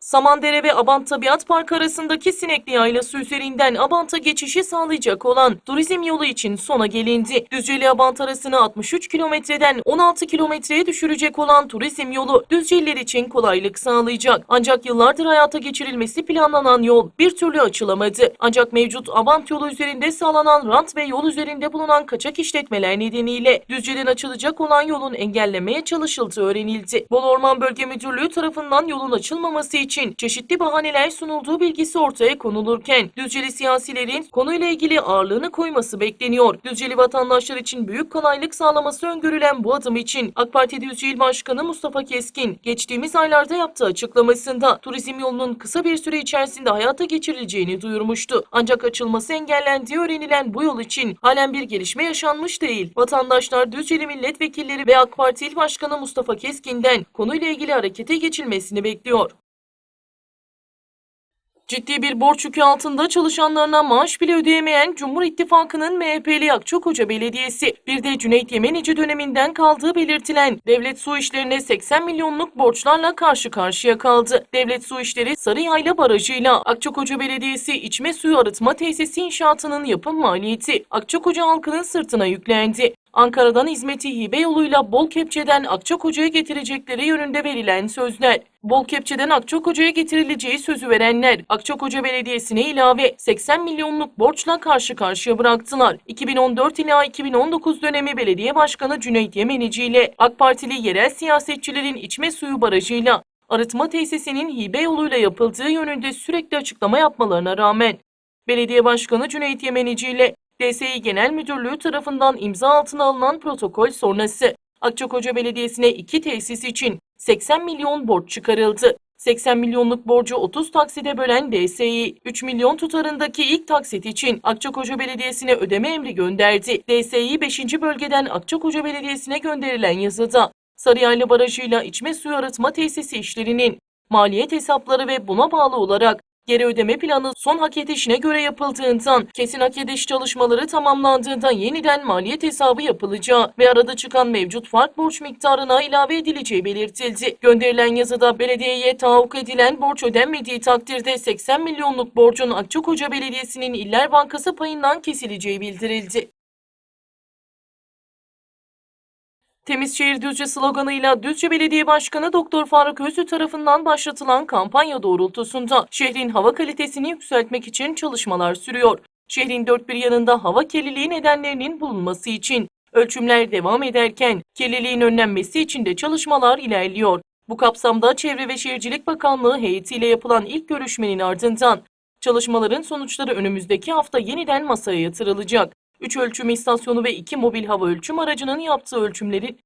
Samandere ve Abant Tabiat Parkı arasındaki Sinekli Yaylası üzerinden Abant'a geçişi sağlayacak olan turizm yolu için sona gelindi. Düzce ile Abant arasını 63 kilometreden 16 kilometreye düşürecek olan turizm yolu Düzceliler için kolaylık sağlayacak. Ancak yıllardır hayata geçirilmesi planlanan yol bir türlü açılamadı. Ancak mevcut Abant yolu üzerinde sağlanan rant ve yol üzerinde bulunan kaçak işletmeler nedeniyle Düzce'den açılacak olan yolun engellemeye çalışıldığı öğrenildi. Bolu Orman Bölge Müdürlüğü tarafından yolun açılmaması için çeşitli bahaneler sunulduğu bilgisi ortaya konulurken Düzceli siyasilerin konuyla ilgili ağırlığını koyması bekleniyor. Düzceli vatandaşlar için büyük kolaylık sağlaması öngörülen bu adım için AK Parti Düzce Başkanı Mustafa Keskin geçtiğimiz aylarda yaptığı açıklamasında turizm yolunun kısa bir süre içerisinde hayata geçirileceğini duyurmuştu. Ancak açılması engellendiği öğrenilen bu yol için halen bir gelişme yaşanmış değil. Vatandaşlar Düzceli milletvekilleri ve AK Parti İl Başkanı Mustafa Keskin'den konuyla ilgili harekete geçilmesini bekliyor. Ciddi bir borç yükü altında çalışanlarına maaş bile ödeyemeyen Cumhur İttifakı'nın MHP'li Akçakoca Belediyesi, bir de Cüneyt Yemenici döneminden kaldığı belirtilen devlet su işlerine 80 milyonluk borçlarla karşı karşıya kaldı. Devlet su işleri Sarıyayla Barajı'yla Akçakoca Belediyesi içme suyu arıtma tesisi inşaatının yapım maliyeti Akçakoca halkının sırtına yüklendi. Ankara'dan hizmeti hibe yoluyla Bol Kepçe'den Akçakoca'ya getirecekleri yönünde verilen sözler. Bol Kepçe'den Akçakoca'ya getirileceği sözü verenler Akçakoca Belediyesi'ne ilave 80 milyonluk borçla karşı karşıya bıraktılar. 2014 ila 2019 dönemi belediye başkanı Cüneyt Yemenici ile AK Partili yerel siyasetçilerin içme suyu barajıyla arıtma tesisinin hibe yoluyla yapıldığı yönünde sürekli açıklama yapmalarına rağmen Belediye Başkanı Cüneyt Yemenici ile DSİ Genel Müdürlüğü tarafından imza altına alınan protokol sonrası Akçakoca Belediyesi'ne iki tesis için 80 milyon borç çıkarıldı. 80 milyonluk borcu 30 taksite bölen DSİ, 3 milyon tutarındaki ilk taksit için Akçakoca Belediyesi'ne ödeme emri gönderdi. DSİ 5. bölgeden Akçakoca Belediyesi'ne gönderilen yazıda Sarıyaylı Barajı'yla içme suyu arıtma tesisi işlerinin maliyet hesapları ve buna bağlı olarak Geri ödeme planı son hak edişine göre yapıldığından, kesin hak ediş çalışmaları tamamlandığında yeniden maliyet hesabı yapılacağı ve arada çıkan mevcut fark borç miktarına ilave edileceği belirtildi. Gönderilen yazıda belediyeye tahakkuk edilen borç ödenmediği takdirde 80 milyonluk borcun Akçakoca Belediyesi'nin İller Bankası payından kesileceği bildirildi. Temiz Şehir Düzce sloganıyla Düzce Belediye Başkanı Doktor Faruk Özü tarafından başlatılan kampanya doğrultusunda şehrin hava kalitesini yükseltmek için çalışmalar sürüyor. Şehrin dört bir yanında hava kirliliği nedenlerinin bulunması için ölçümler devam ederken kirliliğin önlenmesi için de çalışmalar ilerliyor. Bu kapsamda Çevre ve Şehircilik Bakanlığı heyetiyle yapılan ilk görüşmenin ardından çalışmaların sonuçları önümüzdeki hafta yeniden masaya yatırılacak. 3 ölçüm istasyonu ve 2 mobil hava ölçüm aracının yaptığı ölçümlerin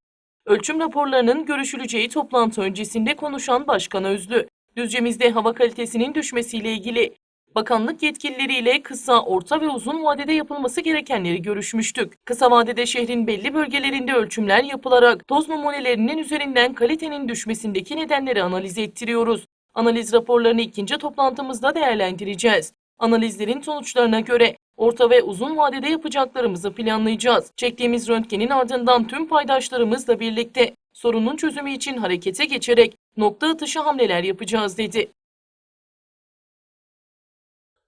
ölçüm raporlarının görüşüleceği toplantı öncesinde konuşan Başkan Özlü, Düzcemizde hava kalitesinin düşmesiyle ilgili bakanlık yetkilileriyle kısa, orta ve uzun vadede yapılması gerekenleri görüşmüştük. Kısa vadede şehrin belli bölgelerinde ölçümler yapılarak toz numunelerinin üzerinden kalitenin düşmesindeki nedenleri analiz ettiriyoruz. Analiz raporlarını ikinci toplantımızda değerlendireceğiz. Analizlerin sonuçlarına göre orta ve uzun vadede yapacaklarımızı planlayacağız. Çektiğimiz röntgenin ardından tüm paydaşlarımızla birlikte sorunun çözümü için harekete geçerek nokta atışı hamleler yapacağız dedi.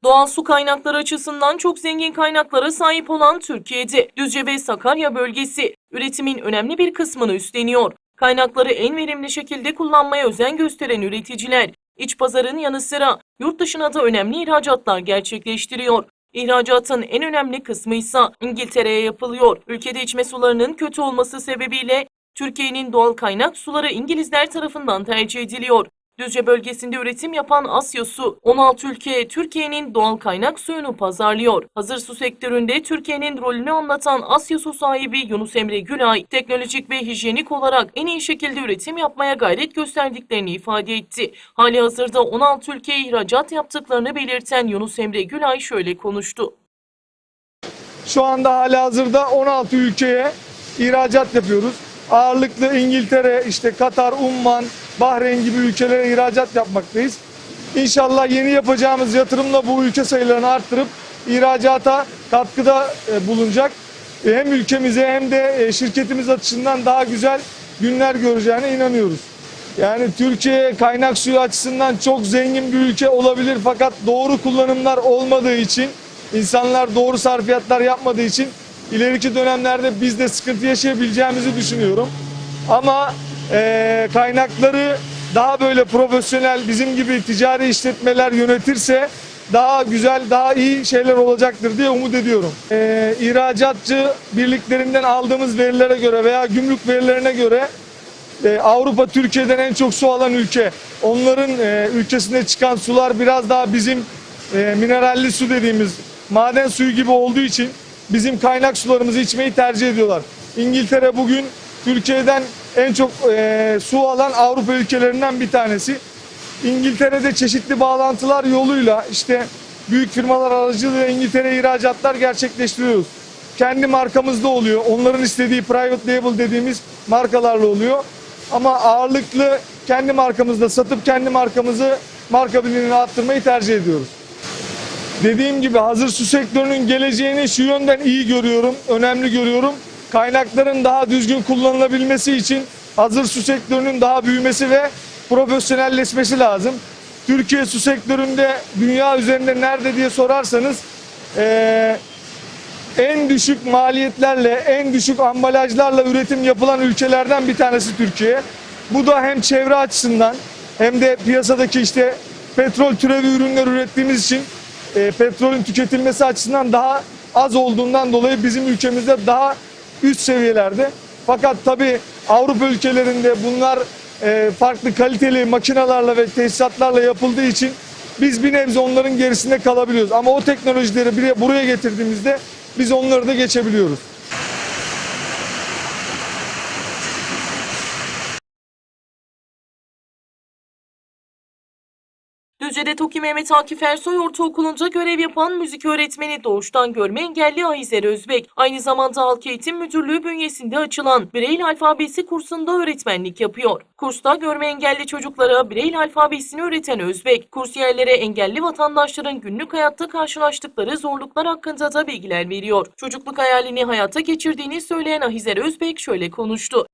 Doğal su kaynakları açısından çok zengin kaynaklara sahip olan Türkiye'de Düzce ve Sakarya bölgesi üretimin önemli bir kısmını üstleniyor. Kaynakları en verimli şekilde kullanmaya özen gösteren üreticiler, iç pazarın yanı sıra yurt dışına da önemli ihracatlar gerçekleştiriyor. İhracatın en önemli kısmı ise İngiltere'ye yapılıyor. Ülkede içme sularının kötü olması sebebiyle Türkiye'nin doğal kaynak suları İngilizler tarafından tercih ediliyor. Düzce bölgesinde üretim yapan Asya Su, 16 ülkeye Türkiye'nin doğal kaynak suyunu pazarlıyor. Hazır su sektöründe Türkiye'nin rolünü anlatan Asya Su sahibi Yunus Emre Gülay, teknolojik ve hijyenik olarak en iyi şekilde üretim yapmaya gayret gösterdiklerini ifade etti. Hali hazırda 16 ülkeye ihracat yaptıklarını belirten Yunus Emre Gülay şöyle konuştu. Şu anda hala hazırda 16 ülkeye ihracat yapıyoruz. Ağırlıklı İngiltere, işte Katar, Umman, Bahreyn gibi ülkelere ihracat yapmaktayız. İnşallah yeni yapacağımız yatırımla bu ülke sayılarını arttırıp ihracata katkıda e, bulunacak. E, Hem ülkemize hem de e, şirketimiz açısından daha güzel günler göreceğine inanıyoruz. Yani Türkiye kaynak suyu açısından çok zengin bir ülke olabilir fakat doğru kullanımlar olmadığı için, insanlar doğru sarfiyatlar yapmadığı için ileriki dönemlerde biz de sıkıntı yaşayabileceğimizi düşünüyorum. Ama eee, kaynakları daha böyle profesyonel bizim gibi ticari işletmeler yönetirse daha güzel, daha iyi şeyler olacaktır diye umut ediyorum. Eee ihracatçı birliklerinden aldığımız verilere göre veya gümrük verilerine göre e, Avrupa Türkiye'den en çok su alan ülke. Onların e, ülkesinde çıkan sular biraz daha bizim e, mineralli su dediğimiz maden suyu gibi olduğu için bizim kaynak sularımızı içmeyi tercih ediyorlar. İngiltere bugün Türkiye'den en çok e, su alan Avrupa ülkelerinden bir tanesi. İngiltere'de çeşitli bağlantılar yoluyla işte büyük firmalar aracılığıyla İngiltere'ye ihracatlar gerçekleştiriyoruz. Kendi markamızda oluyor. Onların istediği private label dediğimiz markalarla oluyor. Ama ağırlıklı kendi markamızda satıp kendi markamızı marka bilinirliğini arttırmayı tercih ediyoruz. Dediğim gibi hazır su sektörünün geleceğini şu yönden iyi görüyorum, önemli görüyorum. Kaynakların daha düzgün kullanılabilmesi için hazır su sektörünün daha büyümesi ve profesyonelleşmesi lazım. Türkiye su sektöründe dünya üzerinde nerede diye sorarsanız eee, en düşük maliyetlerle, en düşük ambalajlarla üretim yapılan ülkelerden bir tanesi Türkiye. Bu da hem çevre açısından hem de piyasadaki işte petrol türevi ürünler ürettiğimiz için e, petrolün tüketilmesi açısından daha az olduğundan dolayı bizim ülkemizde daha üst seviyelerde. Fakat tabii Avrupa ülkelerinde bunlar e, farklı kaliteli makinalarla ve tesisatlarla yapıldığı için biz bir nebze onların gerisinde kalabiliyoruz. Ama o teknolojileri buraya getirdiğimizde biz onları da geçebiliyoruz. Düzce'de TOKİ Mehmet Akif Ersoy Ortaokulu'nda görev yapan müzik öğretmeni doğuştan görme engelli Ayizer Özbek, aynı zamanda Halk Eğitim Müdürlüğü bünyesinde açılan Braille alfabesi kursunda öğretmenlik yapıyor. Kursta görme engelli çocuklara Braille alfabesini öğreten Özbek, kursiyerlere engelli vatandaşların günlük hayatta karşılaştıkları zorluklar hakkında da bilgiler veriyor. Çocukluk hayalini hayata geçirdiğini söyleyen Ahizer Özbek şöyle konuştu.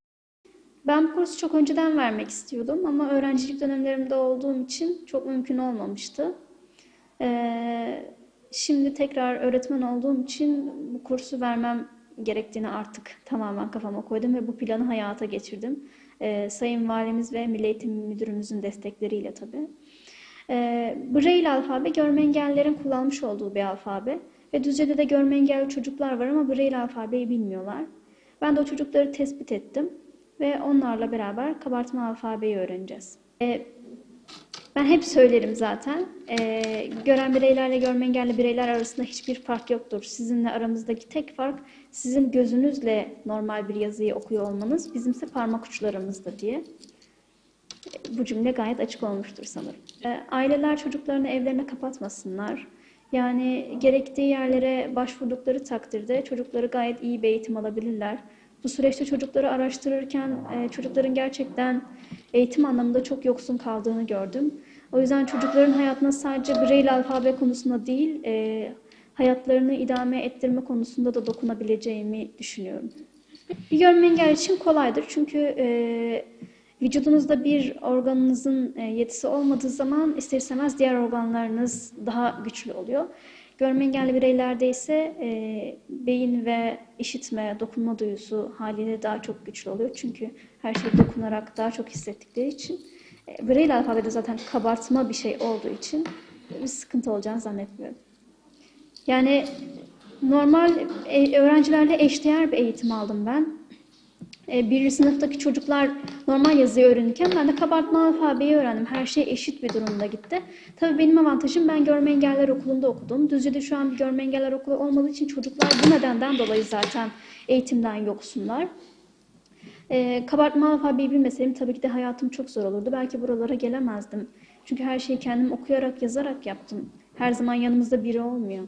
Ben bu kursu çok önceden vermek istiyordum ama öğrencilik dönemlerimde olduğum için çok mümkün olmamıştı. Ee, şimdi tekrar öğretmen olduğum için bu kursu vermem gerektiğini artık tamamen kafama koydum ve bu planı hayata geçirdim. Ee, Sayın Valimiz ve Milli Eğitim Müdürümüzün destekleriyle tabii. Ee, Braille alfabe görme engellilerin kullanmış olduğu bir alfabe ve Düzce'de de görme engelli çocuklar var ama Braille alfabeyi bilmiyorlar. Ben de o çocukları tespit ettim ve onlarla beraber kabartma alfabeyi öğreneceğiz. Ee, ben hep söylerim zaten. Ee, gören bireylerle görme engelli bireyler arasında hiçbir fark yoktur. Sizinle aramızdaki tek fark sizin gözünüzle normal bir yazıyı okuyor olmanız, bizimse parmak uçlarımızda diye. Bu cümle gayet açık olmuştur sanırım. Ee, aileler çocuklarını evlerine kapatmasınlar. Yani gerektiği yerlere başvurdukları takdirde çocukları gayet iyi bir eğitim alabilirler. Bu süreçte çocukları araştırırken e, çocukların gerçekten eğitim anlamında çok yoksun kaldığını gördüm. O yüzden çocukların hayatına sadece Braille alfabe konusunda değil, e, hayatlarını idame ettirme konusunda da dokunabileceğimi düşünüyorum. Bir görme engelli için kolaydır çünkü e, vücudunuzda bir organınızın e, yetisi olmadığı zaman ister istemez diğer organlarınız daha güçlü oluyor. Görme engelli bireylerde ise e, beyin ve işitme, dokunma duyusu haliyle daha çok güçlü oluyor. Çünkü her şeyi dokunarak daha çok hissettikleri için. E, Braille alfabede zaten kabartma bir şey olduğu için bir sıkıntı olacağını zannetmiyorum. Yani normal e, öğrencilerle eşdeğer bir eğitim aldım ben. E, birinci sınıftaki çocuklar normal yazıyı öğrenirken ben de kabartma alfabeyi öğrendim. Her şey eşit bir durumda gitti. Tabii benim avantajım ben görme engeller okulunda okudum. Düzce'de şu an bir görme engeller okulu olmadığı için çocuklar bu nedenden dolayı zaten eğitimden yoksunlar. E, kabartma alfabeyi bilmeseydim tabii ki de hayatım çok zor olurdu. Belki buralara gelemezdim. Çünkü her şeyi kendim okuyarak, yazarak yaptım. Her zaman yanımızda biri olmuyor.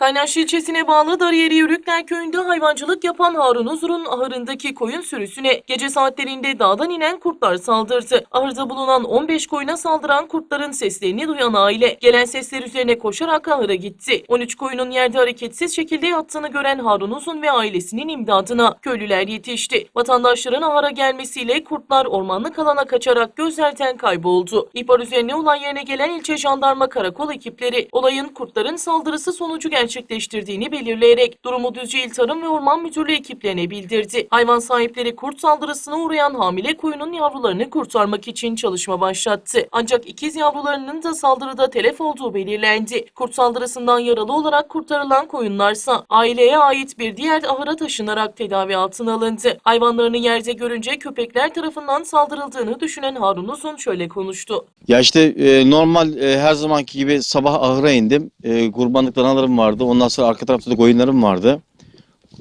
Kaynaşlı ilçesine bağlı Darıyeri Yörükler köyünde hayvancılık yapan Harun Uzur'un ahırındaki koyun sürüsüne gece saatlerinde dağdan inen kurtlar saldırdı. Ahırda bulunan 15 koyuna saldıran kurtların seslerini duyan aile gelen sesler üzerine koşarak ahıra gitti. 13 koyunun yerde hareketsiz şekilde yattığını gören Harun Uzun ve ailesinin imdadına köylüler yetişti. Vatandaşların ahıra gelmesiyle kurtlar ormanlık alana kaçarak gözlerden kayboldu. İhbar üzerine olay yerine gelen ilçe jandarma karakol ekipleri olayın kurtların saldırısı sonucu gerçekleştirdiğini belirleyerek durumu Düzce İl Tarım ve Orman Müdürlüğü ekiplerine bildirdi. Hayvan sahipleri kurt saldırısına uğrayan hamile koyunun yavrularını kurtarmak için çalışma başlattı. Ancak ikiz yavrularının da saldırıda telef olduğu belirlendi. Kurt saldırısından yaralı olarak kurtarılan koyunlarsa aileye ait bir diğer ahıra taşınarak tedavi altına alındı. Hayvanlarını yerde görünce köpekler tarafından saldırıldığını düşünen Harun Uzun şöyle konuştu. Ya işte e, normal e, her zamanki gibi sabah ahıra indim. E, kurbanlık danalarım vardı. Ondan sonra arka tarafta da koyunlarım vardı.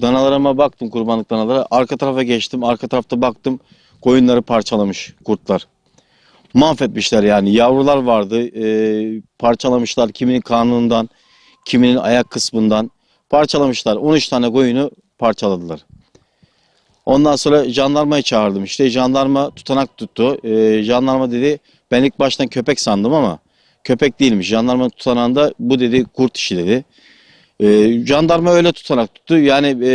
Danalarıma baktım kurbanlık danalara. Arka tarafa geçtim. Arka tarafta baktım. Koyunları parçalamış kurtlar. Mahvetmişler yani. Yavrular vardı. E, parçalamışlar. Kiminin karnından, kiminin ayak kısmından. Parçalamışlar. 13 tane koyunu parçaladılar. Ondan sonra jandarmayı çağırdım. İşte jandarma tutanak tuttu. Ee, jandarma dedi ben ilk baştan köpek sandım ama köpek değilmiş. Jandarma tutanağında bu dedi kurt işi dedi. Ee, jandarma öyle tutanak tuttu. Yani e,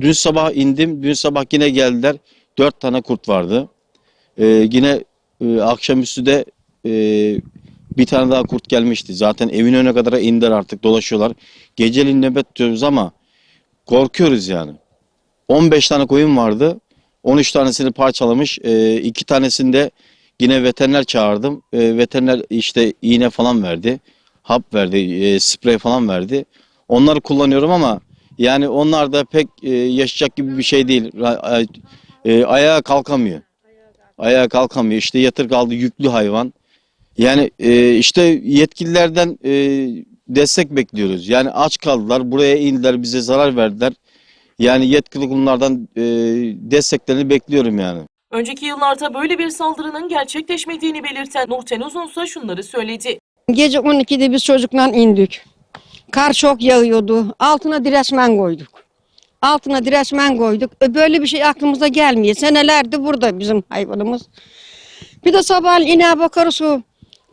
dün sabah indim. Dün sabah yine geldiler. Dört tane kurt vardı. Ee, yine e, akşamüstü de e, bir tane daha kurt gelmişti. Zaten evin önüne kadar indiler artık dolaşıyorlar. Geceliğin nöbet tutuyoruz ama korkuyoruz yani. 15 tane koyun vardı. 13 tanesini parçalamış. E, iki tanesinde yine veteriner çağırdım. E, veteriner işte iğne falan verdi. Hap verdi, e, sprey falan verdi. Onları kullanıyorum ama yani onlar da pek e, yaşayacak gibi bir şey değil. E, ayağa kalkamıyor. Ayağa kalkamıyor. İşte yatır kaldı yüklü hayvan. Yani e, işte yetkililerden e, destek bekliyoruz. Yani aç kaldılar, buraya indiler, bize zarar verdiler. Yani yetkili kurumlardan e, desteklerini bekliyorum yani. Önceki yıllarda böyle bir saldırının gerçekleşmediğini belirten Nurten Uzun şunları söyledi. Gece 12'de biz çocukla indik. Kar çok yağıyordu. Altına direçmen koyduk. Altına direçmen koyduk. E, Böyle bir şey aklımıza gelmiyor. Senelerdir burada bizim hayvanımız. Bir de sabah ineğe bakarız o.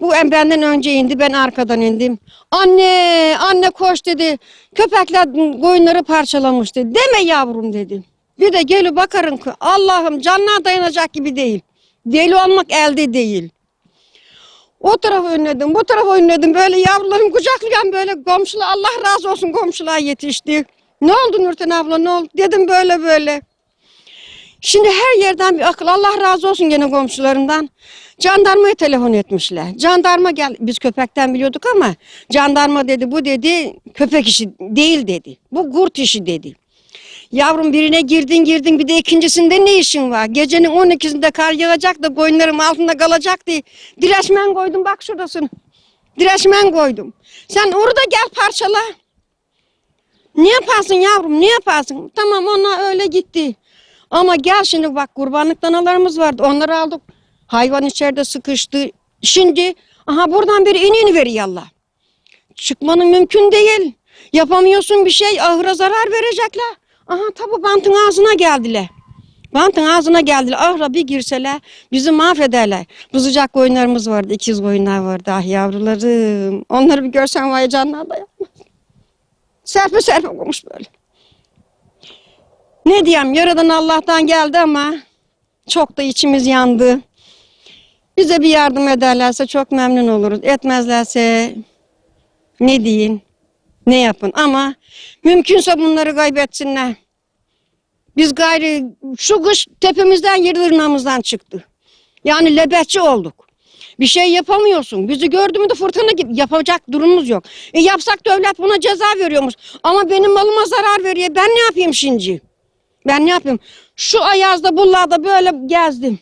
Bu en benden önce indi, ben arkadan indim. Anne, anne koş dedi. Köpekler koyunları parçalamış dedi. Deme yavrum dedim. Bir de gelip bakarım ki Allah'ım canına dayanacak gibi değil. Deli olmak elde değil. O tarafa önledim, bu tarafa önledim. Böyle yavrularım kucaklayan böyle komşular Allah razı olsun komşular yetişti. Ne oldu Nurten abla ne oldu? Dedim böyle böyle. Şimdi her yerden bir akıl Allah razı olsun gene komşularından. Jandarmaya telefon etmişler. Jandarma gel biz köpekten biliyorduk ama jandarma dedi bu dedi köpek işi değil dedi. Bu kurt işi dedi. Yavrum birine girdin girdin bir de ikincisinde ne işin var? Gecenin 12'sinde kar yağacak da koyunlarım altında kalacak diye. Direşmen koydum bak şuradasın. Direşmen koydum. Sen orada gel parçala. Ne yaparsın yavrum ne yaparsın? Tamam ona öyle gitti. Ama gel şimdi bak kurbanlık danalarımız vardı onları aldık. Hayvan içeride sıkıştı. Şimdi aha buradan biri inini veriyor Allah. Çıkmanın mümkün değil. Yapamıyorsun bir şey ahıra zarar verecekler. Aha tabu bantın ağzına geldiler. Bantın ağzına geldiler. Ahıra bir girseler bizi mahvederler. Bızacak koyunlarımız vardı. ikiz koyunlar vardı. Ah yavrularım. Onları bir görsen vay canına dayanmaz. Serpe serpe olmuş böyle. Ne diyeyim yaradan Allah'tan geldi ama çok da içimiz yandı. Bize bir yardım ederlerse çok memnun oluruz. Etmezlerse ne deyin, ne yapın ama mümkünse bunları kaybetsinler. Biz gayri şu kış tepemizden yırtırmamızdan çıktı. Yani lebetçi olduk. Bir şey yapamıyorsun. Bizi gördü mü de fırtına gibi yapacak durumumuz yok. E yapsak devlet buna ceza veriyormuş. Ama benim malıma zarar veriyor. Ben ne yapayım şimdi? Ben ne yapayım? Şu ayazda bullada böyle gezdim.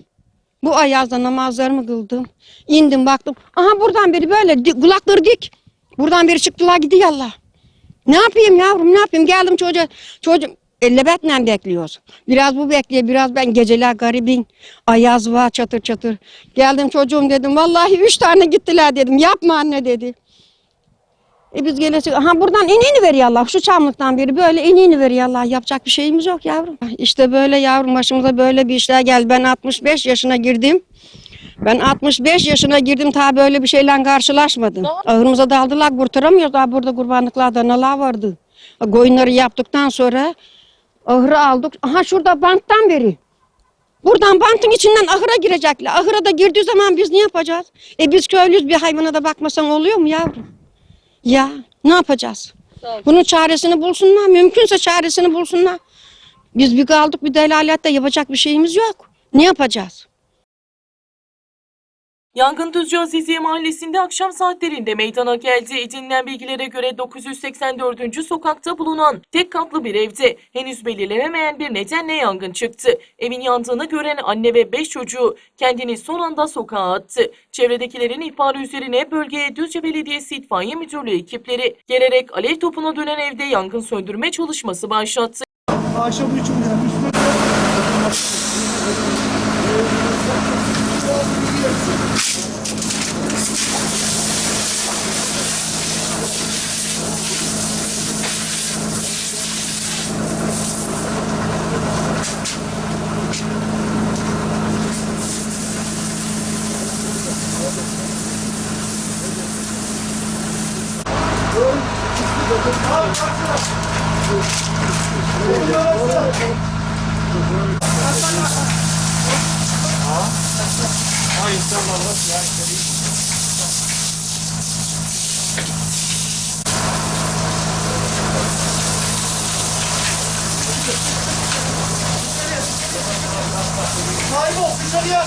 Bu ayazda namazlarımı kıldım. İndim baktım. Aha buradan beri böyle kulakları dik. Buradan beri çıktılar gidiyor Allah. Ne yapayım yavrum ne yapayım? Geldim çocuğa. Çocuk ellebetle bekliyoruz. Biraz bu bekliyor biraz ben geceler garibin. Ayaz var çatır çatır. Geldim çocuğum dedim. Vallahi üç tane gittiler dedim. Yapma anne dedi. E biz gelecek. Ha buradan inini veriyor Allah. Şu çamlıktan beri böyle inini veriyor Allah. Yapacak bir şeyimiz yok yavrum. İşte böyle yavrum başımıza böyle bir işler geldi. Ben 65 yaşına girdim. Ben 65 yaşına girdim ta böyle bir şeyle karşılaşmadım. Ağırımıza daldılar kurtaramıyoruz. Daha burada kurbanlıklar danalar vardı. Koyunları yaptıktan sonra ahırı aldık. Aha şurada banttan beri. Buradan bantın içinden ahıra girecekler. Ahıra da girdiği zaman biz ne yapacağız? E biz köylüyüz bir hayvana da bakmasan oluyor mu yavrum? Ya ne yapacağız? Bunun çaresini bulsunlar. Mümkünse çaresini bulsunlar. Biz bir kaldık bir delalette yapacak bir şeyimiz yok. Ne yapacağız? Yangın Düzce Aziziye Mahallesi'nde akşam saatlerinde meydana geldi. Edinilen bilgilere göre 984. sokakta bulunan tek katlı bir evde henüz belirlenemeyen bir nedenle yangın çıktı. Evin yandığını gören anne ve 5 çocuğu kendini son anda sokağa attı. Çevredekilerin ihbarı üzerine bölgeye Düzce Belediyesi İtfaiye Müdürlüğü ekipleri gelerek alev topuna dönen evde yangın söndürme çalışması başlattı. Akşam 3 üstüne Ha insanlar nasıl ya? Kaybol dışarıya.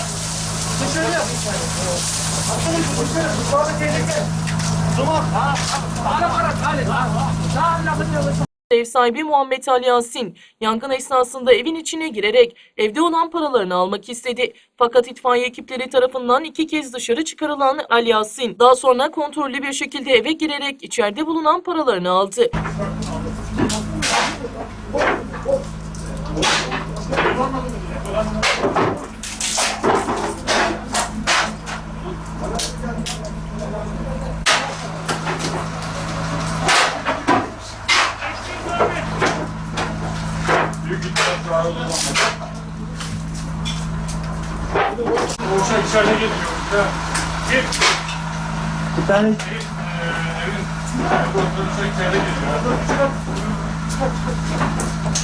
Dışarıya. Atın dışarı. Dışarıda tehlikeli. Duman. Ha. Para para. Hadi. Daha lafını yalışın. Ev sahibi Muhammed Ali Yasin, yangın esnasında evin içine girerek evde olan paralarını almak istedi. Fakat itfaiye ekipleri tarafından iki kez dışarı çıkarılan Ali Yasin, daha sonra kontrollü bir şekilde eve girerek içeride bulunan paralarını aldı. Büyük ihtimal daha uzun Boşa içeride getiriyor. Gir. Bir tane... Gir.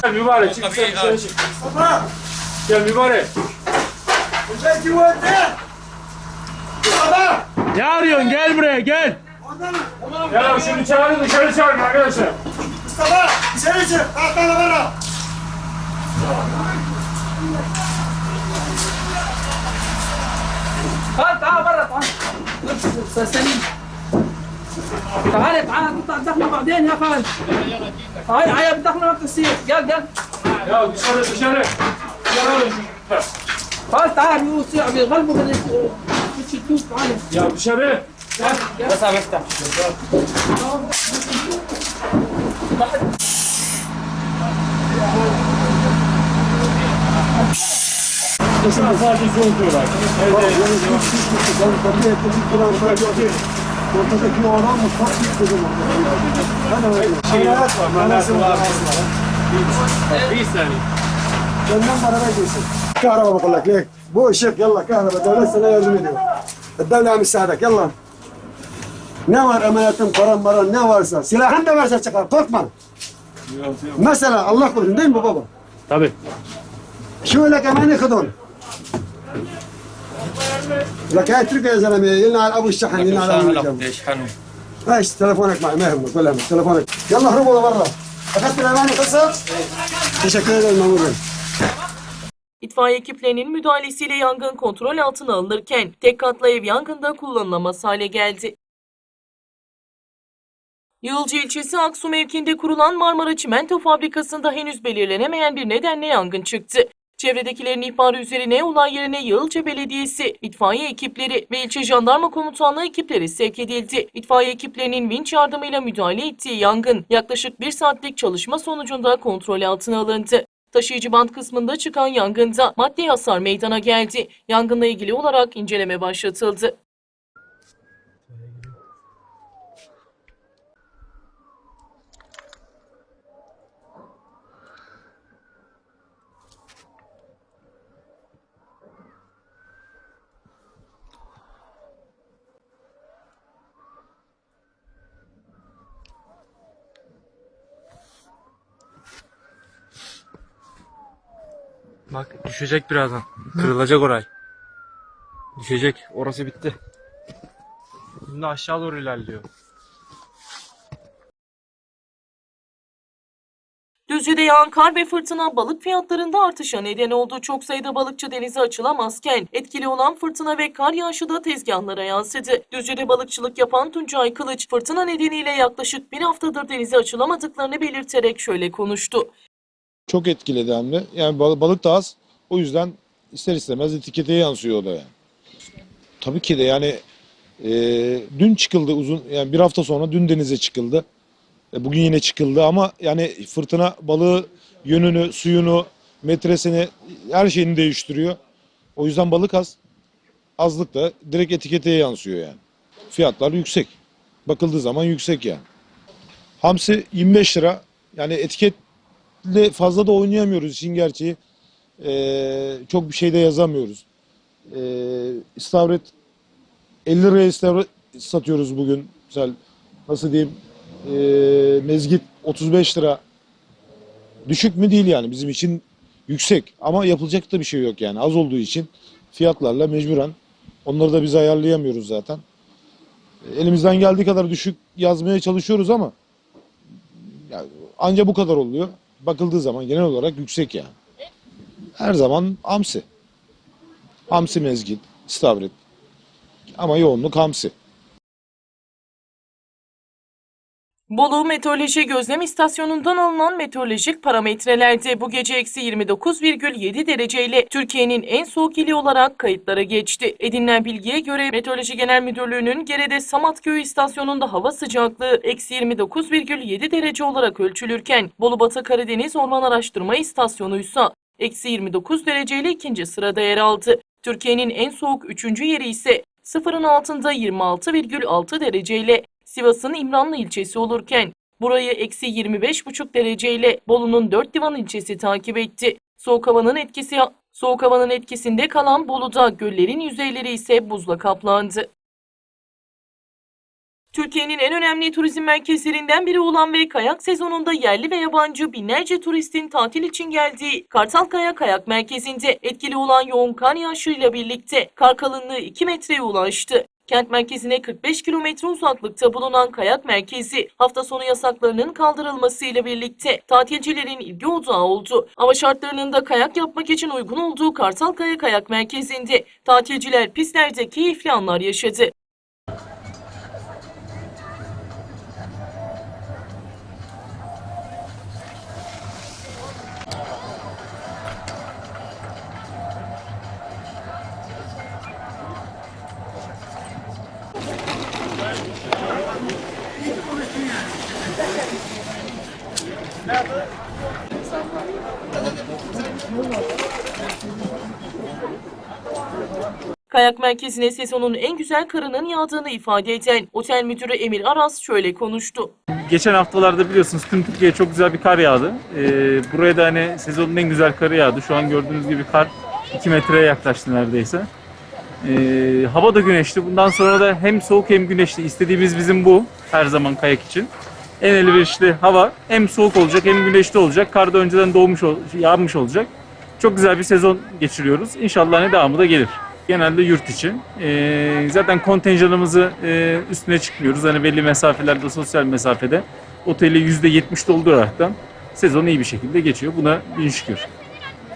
Gel mübarek çık sen dışarı çık. Baba. Gel mübarek. Hocam kim var Baba. Ne arıyorsun gel buraya gel. Ya şunu çağırın dışarı çağırın arkadaşlar. Mustafa dışarı çık. Kalk bana bana. تعال برا تعال. أستاذ سليم. تعال تعال نطلع الدخله بعدين يا خالد. هاي هاي بالدخله ما بتصير قال قال dışarı dışarı. Dışarı. خالد تعال يوسع بيغلبوا من الشتوت تعال. Ya dışarı. بس عم بفتح Dışarı sadece soğutuyorlar. Ortadaki o adam mutfak istedim. Ben öyle. Hayat var. Manası var. Bir saniye. Benden bana verdiğsin. كهرباء بقول لك ليك بو الشيخ يلا كهرباء الدولة سنة يرزم يديو الدولة عم تساعدك يلا ne var emanetın paran maran ne varsa silahın da varsa çıkar korkma. Mesela Allah korusun değil mi baba? Tabii. شو لك امانه خذون لك هاي اتركه يا زلمه يلنا على ابو الشحن يلنا على ابو الجنب يشحنوا ايش تلفونك معي ما يهمك ولا يهمك تلفونك يلا هربوا برا اخذت الامانه قصه تشكر المامورين İtfaiye ekiplerinin müdahalesiyle yangın kontrol altına alınırken tek katlı ev yangında kullanılamaz hale geldi. Yılcı ilçesi Aksu mevkiinde kurulan Marmara Çimento Fabrikası'nda henüz belirlenemeyen bir nedenle yangın çıktı. Çevredekilerin ihbarı üzerine olay yerine Yılca Belediyesi, itfaiye ekipleri ve ilçe jandarma komutanlığı ekipleri sevk edildi. İtfaiye ekiplerinin vinç yardımıyla müdahale ettiği yangın yaklaşık bir saatlik çalışma sonucunda kontrol altına alındı. Taşıyıcı bant kısmında çıkan yangında maddi hasar meydana geldi. Yangınla ilgili olarak inceleme başlatıldı. Bak düşecek birazdan. Kırılacak oray. Düşecek. Orası bitti. Şimdi aşağı doğru ilerliyor. Düzce'de yağan kar ve fırtına balık fiyatlarında artışa neden oldu. Çok sayıda balıkçı denize açılamazken etkili olan fırtına ve kar yağışı da tezgahlara yansıdı. Düzce'de balıkçılık yapan Tuncay Kılıç fırtına nedeniyle yaklaşık bir haftadır denize açılamadıklarını belirterek şöyle konuştu. Çok etkiledi hem de. Yani bal- balık da az. O yüzden ister istemez etikete yansıyor o da yani. Tabii ki de yani e, dün çıkıldı uzun yani bir hafta sonra dün denize çıkıldı. E, bugün yine çıkıldı ama yani fırtına balığı yönünü, suyunu, metresini her şeyini değiştiriyor. O yüzden balık az. Azlık da direkt etikete yansıyor yani. Fiyatlar yüksek. Bakıldığı zaman yüksek yani. Hamsi 25 lira. Yani etiketle fazla da oynayamıyoruz işin gerçeği. Ee, çok bir şey de yazamıyoruz. Ee, istavret 50 liraya istavret satıyoruz bugün. Mesela nasıl diyeyim ee, mezgit 35 lira. Düşük mü değil yani bizim için yüksek ama yapılacak da bir şey yok yani az olduğu için fiyatlarla mecburen onları da biz ayarlayamıyoruz zaten. Elimizden geldiği kadar düşük yazmaya çalışıyoruz ama yani anca bu kadar oluyor. Bakıldığı zaman genel olarak yüksek yani. Her zaman hamsi. Hamsi mezgit, istavrit. Ama yoğunluk hamsi. Bolu Meteoroloji Gözlem İstasyonu'ndan alınan meteorolojik parametrelerde bu gece eksi 29,7 dereceyle Türkiye'nin en soğuk ili olarak kayıtlara geçti. Edinilen bilgiye göre Meteoroloji Genel Müdürlüğü'nün Gere'de Samatköy'ü istasyonunda hava sıcaklığı eksi 29,7 derece olarak ölçülürken Bolu Batı Karadeniz Orman Araştırma İstasyonu ise eksi 29 dereceyle ikinci sırada yer aldı. Türkiye'nin en soğuk üçüncü yeri ise sıfırın altında 26,6 dereceyle Sivas'ın İmranlı ilçesi olurken burayı eksi 25,5 dereceyle Bolu'nun Dört Divan ilçesi takip etti. Soğuk havanın etkisi soğuk havanın etkisinde kalan Bolu'da göllerin yüzeyleri ise buzla kaplandı. Türkiye'nin en önemli turizm merkezlerinden biri olan ve kayak sezonunda yerli ve yabancı binlerce turistin tatil için geldiği Kartalkaya Kayak Merkezi'nde etkili olan yoğun kar yağışıyla birlikte kar kalınlığı 2 metreye ulaştı. Kent merkezine 45 kilometre uzaklıkta bulunan kayak merkezi hafta sonu yasaklarının kaldırılmasıyla birlikte tatilcilerin ilgi odağı oldu. Hava şartlarının da kayak yapmak için uygun olduğu Kartalkaya Kayak Merkezi'nde tatilciler pistlerde keyifli anlar yaşadı. Kayak merkezine sezonun en güzel karının yağdığını ifade eden otel müdürü Emir Aras şöyle konuştu. Geçen haftalarda biliyorsunuz tüm Türkiye'ye çok güzel bir kar yağdı. Ee, buraya da hani sezonun en güzel karı yağdı. Şu an gördüğünüz gibi kar 2 metreye yaklaştı neredeyse. Ee, hava da güneşli. Bundan sonra da hem soğuk hem güneşli. İstediğimiz bizim bu her zaman kayak için. En elverişli hava hem soğuk olacak hem güneşli olacak. Kar da önceden doğmuş, yağmış olacak. Çok güzel bir sezon geçiriyoruz. İnşallah ne devamı da gelir. Genelde yurt içi. Ee, zaten kontenjanımızı e, üstüne çıkmıyoruz. Hani belli mesafelerde, sosyal mesafede oteli %70 dolduraraktan sezon iyi bir şekilde geçiyor. Buna bin şükür.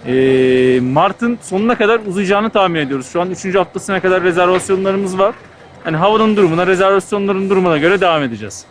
Ee, Mart'ın sonuna kadar uzayacağını tahmin ediyoruz. Şu an 3. haftasına kadar rezervasyonlarımız var. Hani havanın durumuna, rezervasyonların durumuna göre devam edeceğiz.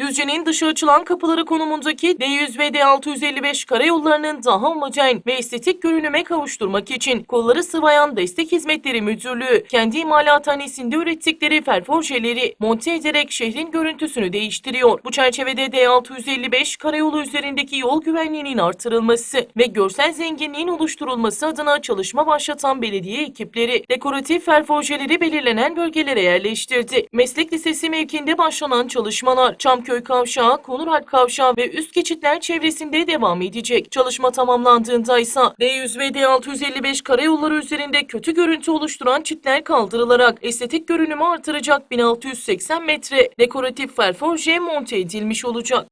Düzce'nin dışı açılan kapıları konumundaki D100 ve D655 karayollarının daha homojen ve estetik görünüme kavuşturmak için kolları sıvayan Destek Hizmetleri Müdürlüğü kendi imalathanesinde ürettikleri ferforjeleri monte ederek şehrin görüntüsünü değiştiriyor. Bu çerçevede D655 karayolu üzerindeki yol güvenliğinin artırılması ve görsel zenginliğin oluşturulması adına çalışma başlatan belediye ekipleri dekoratif ferforjeleri belirlenen bölgelere yerleştirdi. Meslek Lisesi mevkinde başlanan çalışmalar Çamköy Kavşağı, Konuralp Kavşağı ve üst geçitler çevresinde devam edecek. Çalışma tamamlandığında ise D100 ve D655 karayolları üzerinde kötü görüntü oluşturan çitler kaldırılarak estetik görünümü artıracak 1680 metre dekoratif ferforje monte edilmiş olacak.